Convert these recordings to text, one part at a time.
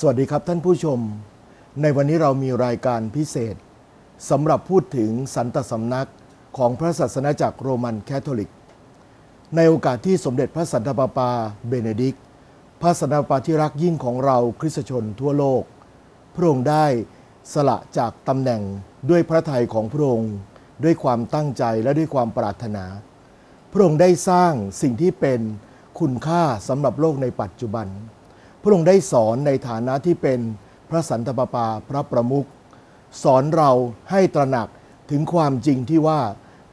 สวัสดีครับท่านผู้ชม ในวันนี้เรามีรายการพิเศษสำหรับพูดถึงสันตสำนักของพระศาสนาจักรโรมันแคทอลิก ในโอกาสที่สมเด็จพระสันตะปาปาเบเนดิกต์พระสันตะปาปาที่รักยิ่งของเราคริสตชนทั่วโลก พระองค์ได้สละจากตำแหน่งด้วยพระทัยของพระองค์ด้วยความตั้งใจและด้วยความปรารถนา พระองค์ได้สร้างสิ่งที่เป็นคุณค่าสำหรับโลกในปัจจุบัน ระองค์ได้สอนในฐานะที่เป็นพระสันตปาปาพระประมุขสอนเราให้ตระหนักถึงความจริงที่ว่า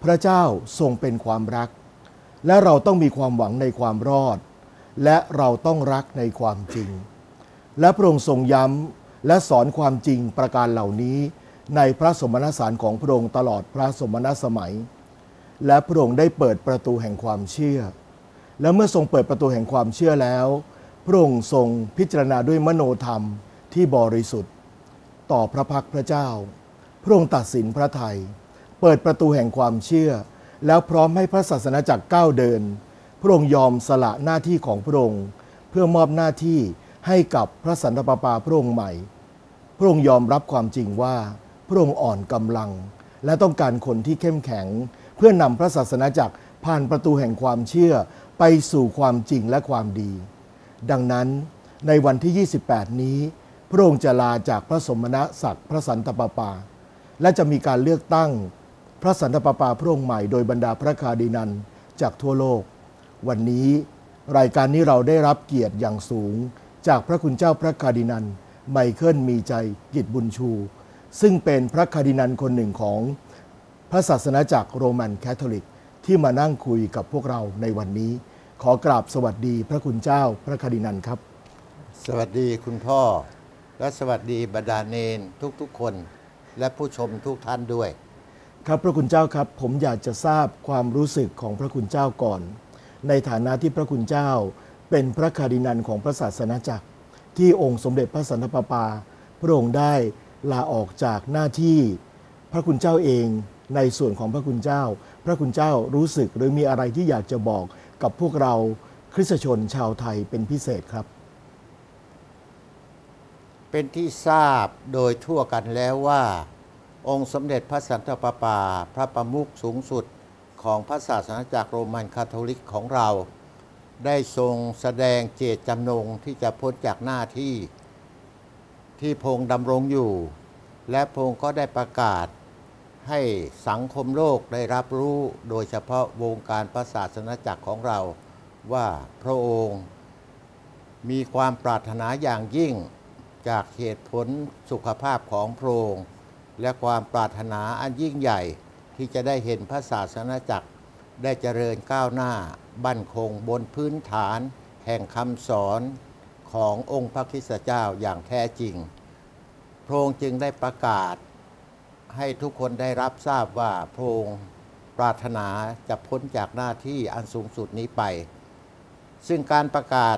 พระเจ้าทรงเป็นความรัก และเราต้องมีความหวังในความรอด และเราต้องรักในความจริง และพระองค์ทรงย้ำและสอนความจริงประการเหล่านี้ ในพระสมณสารของพระองค์ตลอดพระสมณสมัย และพระองค์ได้เปิดประตูแห่งความเชื่อ และเมื่อทรงเปิดประตูแห่งความเชื่อแล้ว พระองค์ทรงพิจารณาด้วยมโนธรรมที่บริสุทธิ์ ต่อพระพักพระเจ้า พระองค์ตัดสินพระไทย เปิดประตูแห่งความเชื่อ แล้วพร้อมให้พระศาสนาจักรก้าวเดิน พระองค์ยอมสละหน้าที่ของพระองค์ เพื่อมอบหน้าที่ให้กับพระสันตะปาปาพระองค์ใหม่ พระองค์ยอมรับความจริงว่า พระองค์อ่อนกำลัง และต้องการคนที่เข้มแข็ง เพื่อนำพระศาสนาจักรผ่านประตูแห่งความเชื่อไปสู่ความจริงและความดี ดังนั้นในวันที่ 28 นี้ พระองค์จะลาจากพระสมณศักดิ์พระสันตะปาปา และจะมีการเลือกตั้งพระสันตะปาปาพระองค์ใหม่โดยบรรดาพระคาดินันจากทั่วโลก วันนี้รายการนี้เราได้รับเกียรติอย่างสูง จากพระคุณเจ้าพระคาดินันไมเคิลมีใจกิจบุญชู ซึ่งเป็นพระคาดินันคนหนึ่งของพระศาสนาจักรโรมันแคทอลิกที่มานั่งคุยกับพวกเราในวันนี้ ขอกราบสวัสดีพระคุณเจ้าพระคาดินันครับ สวัสดีคุณพ่อ และสวัสดีบรรดาเนนทุกๆคน และผู้ชมทุกท่านด้วย ครับพระคุณเจ้าครับ ผมอยากจะทราบความรู้สึกของพระคุณเจ้าก่อน ในฐานะที่พระคุณเจ้า เป็นพระคาร์ดินันของพระศาสนาจักร ที่องค์สมเด็จพระสันตะปาปา พระองค์ได้ลาออกจากหน้าที่พระคุณเจ้าเองในส่วนของพระคุณเจ้า พระคุณเจ้ารู้สึกหรือมีอะไรที่อยากจะบอก กับพวกเราคริสตชนชาวไทยเป็นพิเศษครับ เป็นที่ทราบโดยทั่วกันแล้วว่า องค์สมเด็จพระสันตะปาปา พระประมุขสูงสุดของพระศาสนาจักรโรมันคาทอลิกของเรา ได้ทรงแสดงเจตจำนงที่จะพ้นจากหน้าที่ที่พงดำรงอยู่ และพงก็ได้ประกาศ ให้สังคมโลกได้รับรู้โดยเฉพาะวงการพระศาสนาจักรของเราว่าพระองค์ มีความปรารถนาอย่างยิ่งจากเหตุผลสุขภาพของพระองค์ และความปรารถนาอันยิ่งใหญ่ที่จะได้เห็นพระศาสนาจักรได้เจริญก้าวหน้าบั่นคงบนพื้นฐานแห่งคำสอนขององค์พระคริสตเจ้าอย่างแท้จริง พระองค์จึงได้ประกาศ ให้ทุกคนได้รับทราบว่าพระองค์ปรารถนาจะพ้นจากหน้าที่อันสูงสุดนี้ไป ซึ่งการประกาศ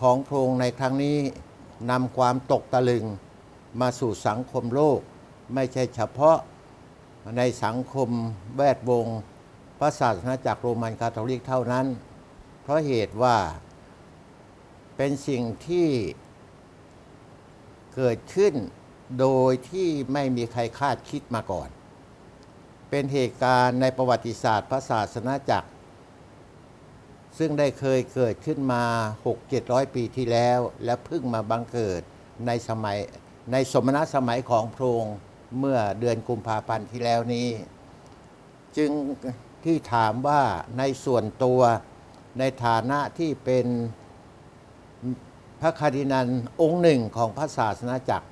ของพระองค์ในครั้งนี้นำความตกตะลึงมาสู่สังคมโลก ไม่ใช่เฉพาะในสังคมแวดวงพระศาสนาจักโรมันคาทอลิกเท่านั้น เพราะเหตุว่าเป็นสิ่งที่เกิดขึ้น โดยที่ไม่มีใครคาดคิดมาก่อน เป็นเหตุการณ์ในประวัติศาสตร์พระศาสนาจักร ซึ่งได้เคยเกิดขึ้นมา 6-700 ปีที่แล้ว และเพิ่งมาบังเกิดในสมัยในสมณสมัยของพระองค์เมื่อเดือนกุมภาพันธ์ที่แล้วนี้ จึงที่ถามว่าในส่วนตัวในฐานะที่เป็นพระคาดินันองค์หนึ่งของพระศาสนาจักร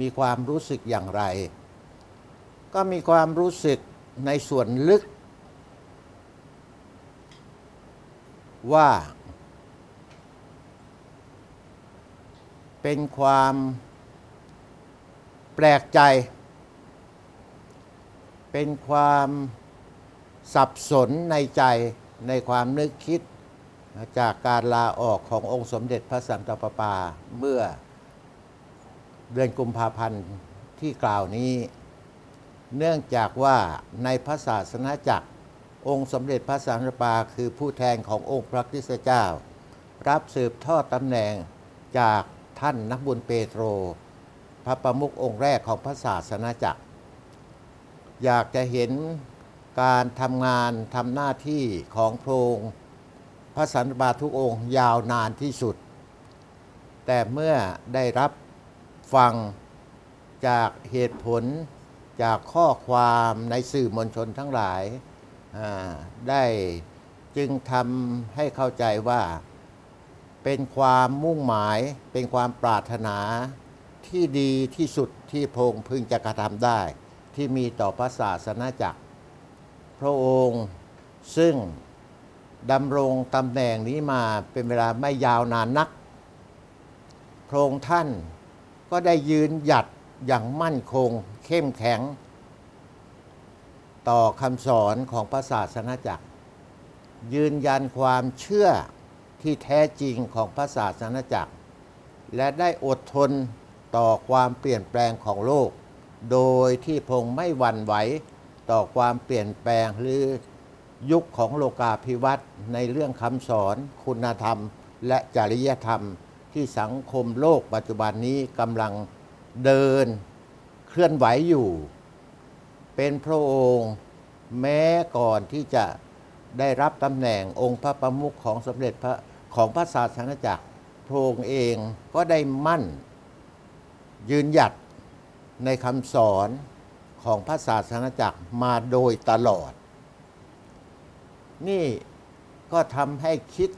มีความรู้สึกอย่างไร ก็มีความรู้สึกในส่วนลึก ว่า เป็นความแปลกใจ เป็นความสับสนในใจในความนึกคิดจากการลาออกขององค์สมเด็จพระสันตะปาปาเมื่อ เดือนกุมภาพันธ์ที่กล่าวนี้ เนื่องจากว่าในพระศาสนาจักร องค์สมเด็จพระสันตะปาคือผู้แทนขององค์พระคริสตเจ้า รับสืบทอดตำแหน่งจากท่านนักบุญเปโตร พระประมุของค์แรกของพระศาสนาจักร อยากจะเห็นการทำงานทำหน้าที่ของพระองค์พระสันตะปาทุกองค์ยาวนานที่สุด แต่เมื่อได้รับ ฟังจากเหตุผลจากข้อความในสื่อมวลชนทั้งหลาย ได้จึงทำให้เข้าใจว่า เป็นความมุ่งหมายเป็นความปรารถนาที่ดีที่สุดที่พงพึงจะกระทำได้ ที่มีต่อพระศาสนาจักร พระองค์ซึ่งดำรงตำแหน่งนี้มาเป็นเวลาไม่ยาวนานนัก พระองค์ท่าน ก็ได้ยืนหยัดอย่างมั่นคง เข้มแข็ง ต่อคำสอนของพระศาสนาจักร ยืนยันความเชื่อที่แท้จริงของพระศาสนาจักร และได้อดทนต่อความเปลี่ยนแปลงของโลก โดยที่พงไม่หวั่นไหวต่อความเปลี่ยนแปลงหรือยุคของโลกาภิวัตน์ในเรื่องคำสอน คุณธรรม และจริยธรรม ที่สังคมโลกปัจจุบันนี้กำลังเดินเคลื่อนไหวอยู่ เป็นพระองค์แม้ก่อนที่จะได้รับตำแหน่งองค์พระประมุขของสมเด็จพระของพระศาสนาจักรพระองค์เองก็ได้มั่น ยืนหยัดในคำสอนของพระศาสนาจักรมาโดยตลอด นี่ก็ทำให้คิด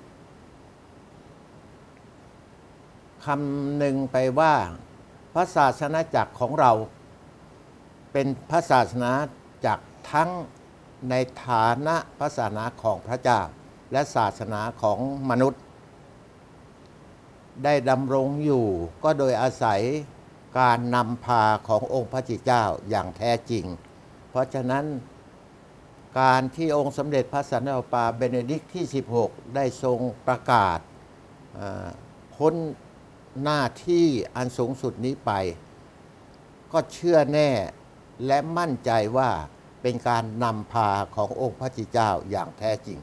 คำหนึ่งไปว่า พระศาสนาจักรของเรา เป็นพระศาสนาจักรทั้งในฐานะพระศาสนาของพระเจ้า และศาสนาของมนุษย์ ได้ดำรงอยู่ก็โดยอาศัยการนำพาขององค์พระจิตเจ้าอย่างแท้จริง เพราะฉะนั้นการที่องค์สมเด็จพระสันตะปาเบเนดิกที่ 16 ได้ทรงประกาศเอ่อพ้น หน้าที่อันสูงสุดนี้ไป ก็เชื่อแน่และมั่นใจว่าเป็นการนำพาขององค์พระจิเจ้าอย่างแท้จริง